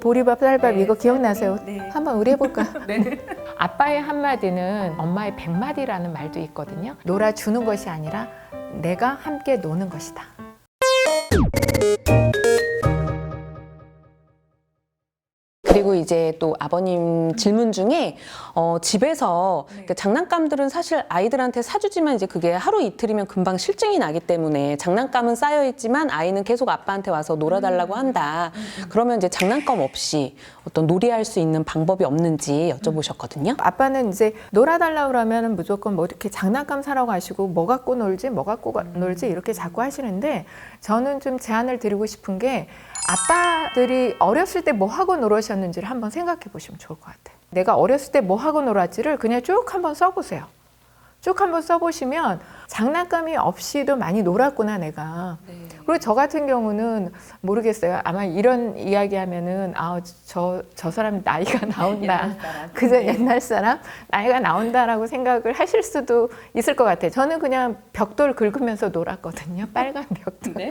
보리밥, 쌀밥 네. 이거 기억나세요? 네. 한번 의뢰해볼까요? 네. 아빠의 한마디는 엄마의 백마디라는 말도 있거든요. 놀아주는 것이 아니라 내가 함께 노는 것이다. 이제 또 아버님 질문 중에 어, 집에서 네. 그 장난감들은 사실 아이들한테 사주지만 이제 그게 하루 이틀이면 금방 실증이 나기 때문에 장난감은 쌓여 있지만 아이는 계속 아빠한테 와서 놀아달라고 음. 한다. 그러면 이제 장난감 없이 어떤 놀이할 수 있는 방법이 없는지 여쭤보셨거든요. 아빠는 이제 놀아달라 그러면 무조건 뭐 이렇게 장난감 사러 가시고 뭐 갖고 놀지, 뭐 갖고 가- 놀지 이렇게 자꾸 하시는데 저는 좀 제안을 드리고 싶은 게 아빠들이 어렸을 때 뭐 하고 놀으셨는지를 한번 생각해 보시면 좋을 것 같아요. 내가 어렸을 때 뭐 하고 놀았지를 그냥 쭉 한번 써보세요. 쭉 한번 써보시면 장난감이 없이도 많이 놀았구나 내가. 그리고 저 같은 경우는 모르겠어요. 아마 이런 이야기 하면은 아저 저 사람 나이가 나온다. 그저 옛날 사람 나이가 나온다라고 생각을 하실 수도 있을 것 같아요. 저는 그냥 벽돌 긁으면서 놀았거든요. 빨간 벽돌. 네.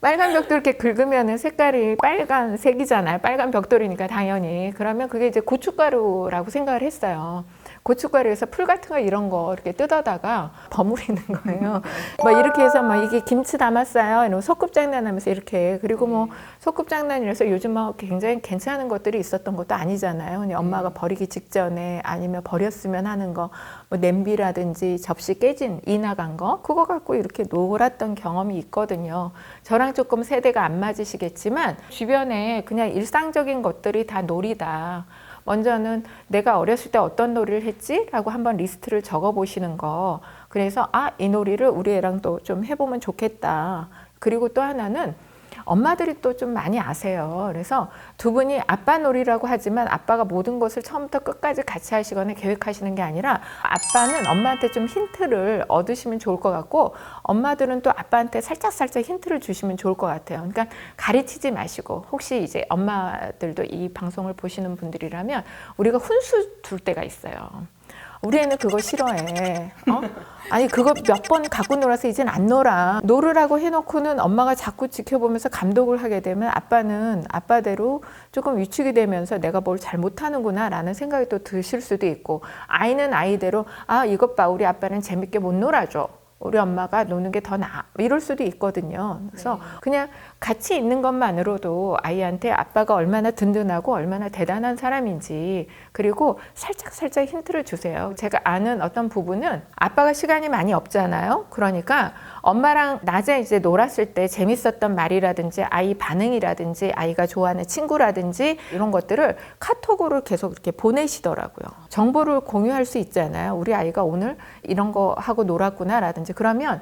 빨간 벽돌 이렇게 긁으면은 색깔이 빨간색이잖아요. 빨간 벽돌이니까 당연히. 그러면 그게 이제 고춧가루라고 생각을 했어요. 고춧가루에서 풀 같은 거 이런 거 이렇게 뜯어다가 버무리는 거예요. 막 이렇게 해서 막 이게 김치 담았어요. 이러면 소꿉장난 하면서 이렇게 그리고 뭐 소꿉장난이라서 요즘 막 굉장히 괜찮은 것들이 있었던 것도 아니잖아요. 그냥 엄마가 버리기 직전에 아니면 버렸으면 하는 거, 뭐 냄비라든지 접시 깨진 이 나간 거 그거 갖고 이렇게 놀았던 경험이 있거든요. 저랑 조금 세대가 안 맞으시겠지만 주변에 그냥 일상적인 것들이 다 놀이다. 먼저는 내가 어렸을 때 어떤 놀이를 했지? 라고 한번 리스트를 적어 보시는 거. 그래서 아, 이 놀이를 우리 애랑 또 좀 해보면 좋겠다. 그리고 또 하나는 엄마들이 또 좀 많이 아세요. 그래서 두 분이 아빠 놀이라고 하지만 아빠가 모든 것을 처음부터 끝까지 같이 하시거나 계획하시는 게 아니라 아빠는 엄마한테 좀 힌트를 얻으시면 좋을 것 같고 엄마들은 또 아빠한테 살짝살짝 힌트를 주시면 좋을 것 같아요. 그러니까 가르치지 마시고 혹시 이제 엄마들도 이 방송을 보시는 분들이라면 우리가 훈수 둘 때가 있어요. 우리 애는 그거 싫어해. 어? 아니 그거 몇 번 갖고 놀아서 이젠 안 놀아. 놀으라고 해놓고는 엄마가 자꾸 지켜보면서 감독을 하게 되면 아빠는 아빠대로 조금 위축이 되면서 내가 뭘 잘못하는구나라는 생각이 또 드실 수도 있고 아이는 아이대로 아 이것 봐 우리 아빠는 재밌게 못 놀아줘. 우리 엄마가 노는 게 더 나아. 이럴 수도 있거든요. 그래서 그냥 같이 있는 것만으로도 아이한테 아빠가 얼마나 든든하고 얼마나 대단한 사람인지 그리고 살짝 살짝 힌트를 주세요. 제가 아는 어떤 부부는 아빠가 시간이 많이 없잖아요. 그러니까 엄마랑 낮에 이제 놀았을 때 재밌었던 말이라든지 아이 반응이라든지 아이가 좋아하는 친구라든지 이런 것들을 카톡으로 계속 이렇게 보내시더라고요. 정보를 공유할 수 있잖아요. 우리 아이가 오늘 이런 거 하고 놀았구나라든지 그러면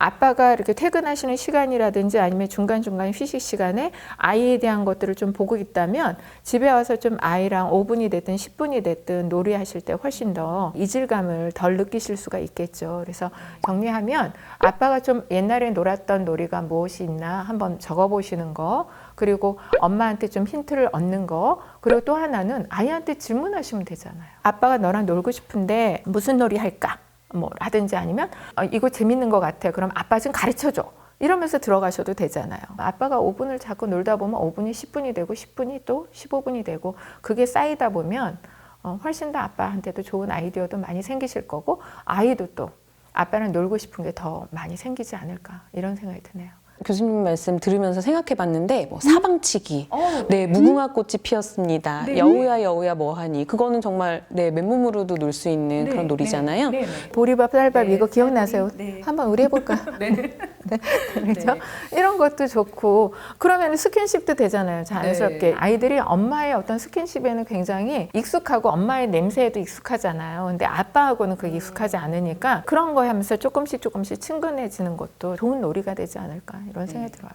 아빠가 이렇게 퇴근하시는 시간이라든지 아니면 중간중간 휴식 시간에 아이에 대한 것들을 좀 보고 있다면 집에 와서 좀 아이랑 5분이 됐든 10분이 됐든 놀이하실 때 훨씬 더 이질감을 덜 느끼실 수가 있겠죠. 그래서 정리하면 아빠가 좀 옛날에 놀았던 놀이가 무엇이 있나 한번 적어 보시는 거 그리고 엄마한테 좀 힌트를 얻는 거 그리고 또 하나는 아이한테 질문하시면 되잖아요. 아빠가 너랑 놀고 싶은데 무슨 놀이 할까? 뭐 하든지 아니면 어, 이거 재밌는 것 같아. 그럼 아빠 좀 가르쳐 줘. 이러면서 들어가셔도 되잖아요. 아빠가 5분을 자꾸 놀다 보면 5분이 10분이 되고 10분이 또 15분이 되고 그게 쌓이다 보면 어, 훨씬 더 아빠한테도 좋은 아이디어도 많이 생기실 거고 아이도 또 아빠랑 놀고 싶은 게 더 많이 생기지 않을까 이런 생각이 드네요. 교수님 말씀 들으면서 생각해 봤는데 뭐 사방치기 어, 네, 무궁화 꽃이 피었습니다. 네. 여우야 여우야 뭐하니? 그거는 정말 네, 맨몸으로도 놀 수 있는 네, 그런 놀이잖아요. 네, 네. 보리밥, 쌀밥 네, 이거 기억나세요? 네. 한번 의뢰해볼까요? 네. 네. 그렇죠? 네. 이런 것도 좋고 그러면 스킨십도 되잖아요. 자연스럽게 네. 아이들이 엄마의 어떤 스킨십에는 굉장히 익숙하고 엄마의 냄새에도 익숙하잖아요. 근데 아빠하고는 그게 익숙하지 않으니까 그런 거 하면서 조금씩 조금씩 친근해지는 것도 좋은 놀이가 되지 않을까 이런 생각이 들어요.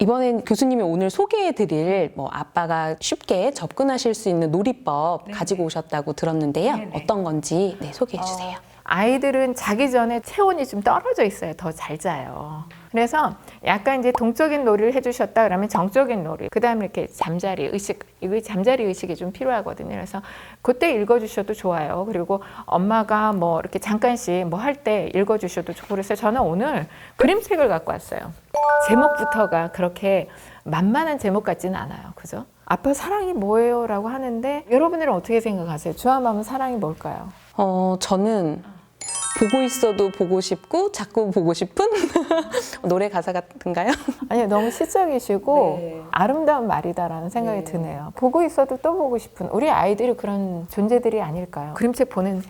이번엔 교수님이 오늘 소개해드릴 뭐 아빠가 쉽게 접근하실 수 있는 놀이법 네. 가지고 오셨다고 들었는데요. 네, 네. 어떤 건지 네, 소개해 주세요. 아이들은 자기 전에 체온이 좀 떨어져 있어요. 더 잘 자요. 그래서 약간 이제 동적인 놀이를 해주셨다 그러면 정적인 놀이, 그 다음에 이렇게 잠자리 의식, 이거 잠자리 의식이 좀 필요하거든요. 그래서 그때 읽어주셔도 좋아요. 그리고 엄마가 뭐 이렇게 잠깐씩 뭐 할 때 읽어주셔도 좋고 그래서 저는 오늘 그림책을 갖고 왔어요. 제목부터가 그렇게 만만한 제목 같지는 않아요. 그죠? 아빠 사랑이 뭐예요? 라고 하는데 여러분들은 어떻게 생각하세요? 주아맘은 사랑이 뭘까요? 어, 저는 보고 있어도 보고 싶고 자꾸 보고 싶은 노래 가사 같은가요? 아니 너무 시적이시고 네. 아름다운 말이다라는 생각이 네. 드네요. 보고 있어도 또 보고 싶은 우리 아이들이 그런 존재들이 아닐까요? 그림책 보는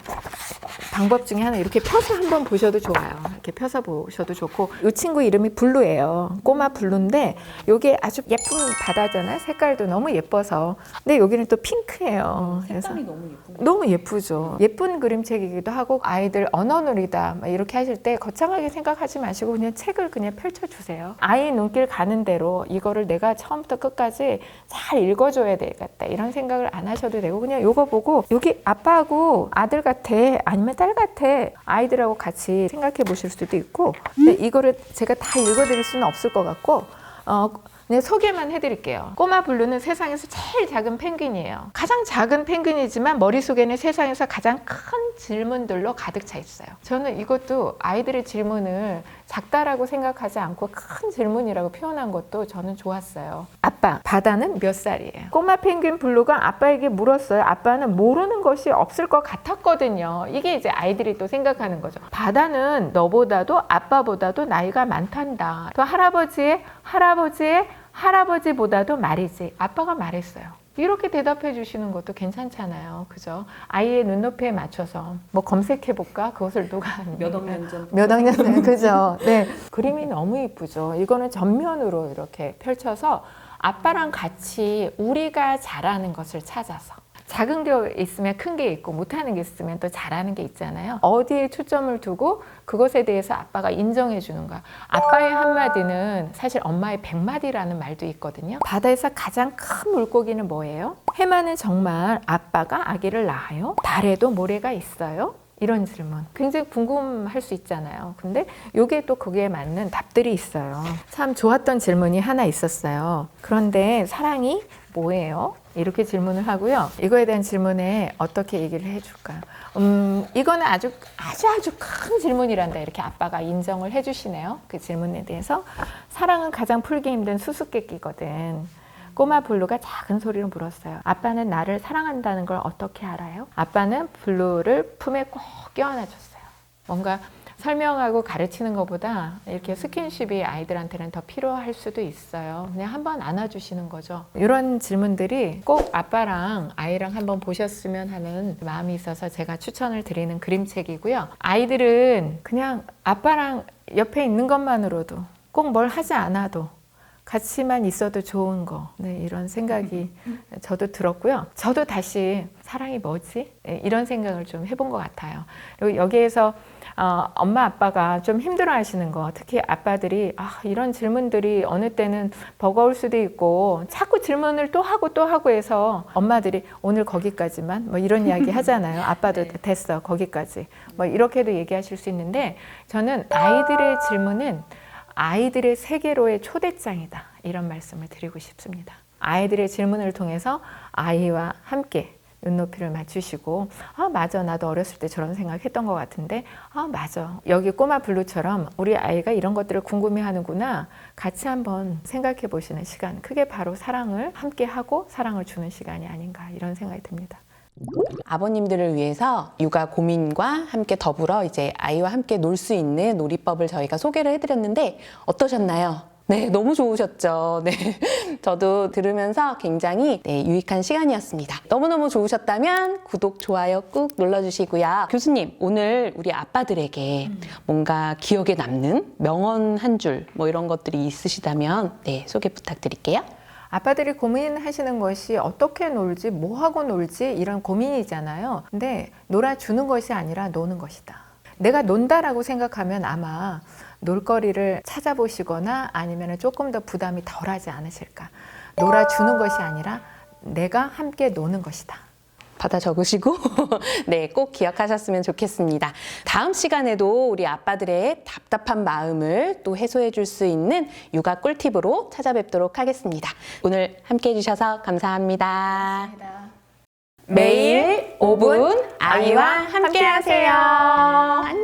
방법 중에 하나 이렇게 펴서 한번 보셔도 좋아요. 이렇게 펴서 보셔도 좋고 이 친구 이름이 블루예요. 꼬마 블루인데 요게 아주 예쁜 바다잖아요. 색깔도 너무 예뻐서 근데 여기는 또 핑크예요. 그래서 너무 예쁜 너무 예쁘죠. 예쁜 그림책이기도 하고 아이들 언어 놀이다. 막 이렇게 하실 때 거창하게 생각하지 마시고 그냥 책을 그냥 펼쳐주세요. 아이 눈길 가는 대로 이거를 내가 처음부터 끝까지 잘 읽어줘야 되겠다. 이런 생각을 안 하셔도 되고 그냥 요거 보고 여기 아빠하고 아들 같아 아니면 딸 같아 아이들하고 같이 생각해 보실 수도 있고. 근데 이거를 제가 다 읽어드릴 수는 없을 것 같고 어, 네, 소개만 해드릴게요. 꼬마 블루는 세상에서 제일 작은 펭귄이에요. 가장 작은 펭귄이지만 머릿속에는 세상에서 가장 큰 질문들로 가득 차 있어요. 저는 이것도 아이들의 질문을 작다라고 생각하지 않고 큰 질문이라고 표현한 것도 저는 좋았어요. 아빠, 바다는 몇 살이에요? 꼬마 펭귄 블루가 아빠에게 물었어요. 아빠는 모르는 것이 없을 것 같았거든요. 이게 이제 아이들이 또 생각하는 거죠. 바다는 너보다도 아빠보다도 나이가 많단다. 또 할아버지의 할아버지의 할아버지보다도 말이지. 아빠가 말했어요. 이렇게 대답해 주시는 것도 괜찮잖아요. 그죠? 아이의 눈높이에 맞춰서 뭐 검색해 볼까? 그것을 누가 몇 억 년 전. 몇 학년 때 그죠? 네 그림이 너무 이쁘죠. 이거는 전면으로 이렇게 펼쳐서 아빠랑 같이 우리가 잘하는 것을 찾아서 작은 게 있으면 큰 게 있고 못하는 게 있으면 또 잘하는 게 있잖아요. 어디에 초점을 두고 그것에 대해서 아빠가 인정해 주는 가. 아빠의 한마디는 사실 엄마의 백마디라는 말도 있거든요. 바다에서 가장 큰 물고기는 뭐예요? 해마는 정말 아빠가 아기를 낳아요? 달에도 모래가 있어요? 이런 질문 굉장히 궁금할 수 있잖아요. 근데 요게 또 거기에 맞는 답들이 있어요. 참 좋았던 질문이 하나 있었어요. 그런데 사랑이 뭐예요? 이렇게 질문을 하고요. 이거에 대한 질문에 어떻게 얘기를 해줄까요? 음, 이거는 아주 아주 아주 큰 질문이란다. 이렇게 아빠가 인정을 해주시네요. 그 질문에 대해서 사랑은 가장 풀기 힘든 수수께끼거든. 꼬마 블루가 작은 소리로 물었어요. 아빠는 나를 사랑한다는 걸 어떻게 알아요? 아빠는 블루를 품에 꼭 껴안아줬어요. 뭔가 설명하고 가르치는 것보다 이렇게 스킨십이 아이들한테는 더 필요할 수도 있어요. 그냥 한번 안아주시는 거죠. 이런 질문들이 꼭 아빠랑 아이랑 한번 보셨으면 하는 마음이 있어서 제가 추천을 드리는 그림책이고요. 아이들은 그냥 아빠랑 옆에 있는 것만으로도 꼭 뭘 하지 않아도 같이만 있어도 좋은 거. 네, 이런 생각이 저도 들었고요. 저도 다시 사랑이 뭐지? 네, 이런 생각을 좀 해본 것 같아요. 그리고 여기에서 어, 엄마 아빠가 좀 힘들어 하시는 거, 특히 아빠들이 아, 이런 질문들이 어느 때는 버거울 수도 있고 자꾸 질문을 또 하고 또 하고 해서 엄마들이 오늘 거기까지만 뭐 이런 이야기 하잖아요. 아빠도 됐어, 거기까지. 뭐 이렇게도 얘기하실 수 있는데 저는 아이들의 질문은 아이들의 세계로의 초대장이다. 이런 말씀을 드리고 싶습니다. 아이들의 질문을 통해서 아이와 함께 눈높이를 맞추시고 아 맞아 나도 어렸을 때 저런 생각했던 것 같은데 아 맞아 여기 꼬마 블루처럼 우리 아이가 이런 것들을 궁금해하는구나 같이 한번 생각해 보시는 시간 그게 바로 사랑을 함께 하고 사랑을 주는 시간이 아닌가 이런 생각이 듭니다. 아버님들을 위해서 육아 고민과 함께 더불어 이제 아이와 함께 놀 수 있는 놀이법을 저희가 소개를 해드렸는데 어떠셨나요? 네, 너무 좋으셨죠. 네. 저도 들으면서 굉장히 네, 유익한 시간이었습니다. 너무너무 좋으셨다면 구독, 좋아요 꾹 눌러주시고요. 교수님, 오늘 우리 아빠들에게 뭔가 기억에 남는 명언 한 줄, 뭐 이런 것들이 있으시다면, 네, 소개 부탁드릴게요. 아빠들이 고민하시는 것이 어떻게 놀지, 뭐 하고 놀지 이런 고민이잖아요. 근데 놀아주는 것이 아니라 노는 것이다. 내가 논다라고 생각하면 아마 놀거리를 찾아보시거나 아니면 조금 더 부담이 덜하지 않으실까. 놀아주는 것이 아니라 내가 함께 노는 것이다. 받아 적으시고 네, 꼭 기억하셨으면 좋겠습니다. 다음 시간에도 우리 아빠들의 답답한 마음을 또 해소해 줄 수 있는 육아 꿀팁으로 찾아뵙도록 하겠습니다. 오늘 함께 해 주셔서 감사합니다. 매일 5분 아이와 함께 하세요. 안녕.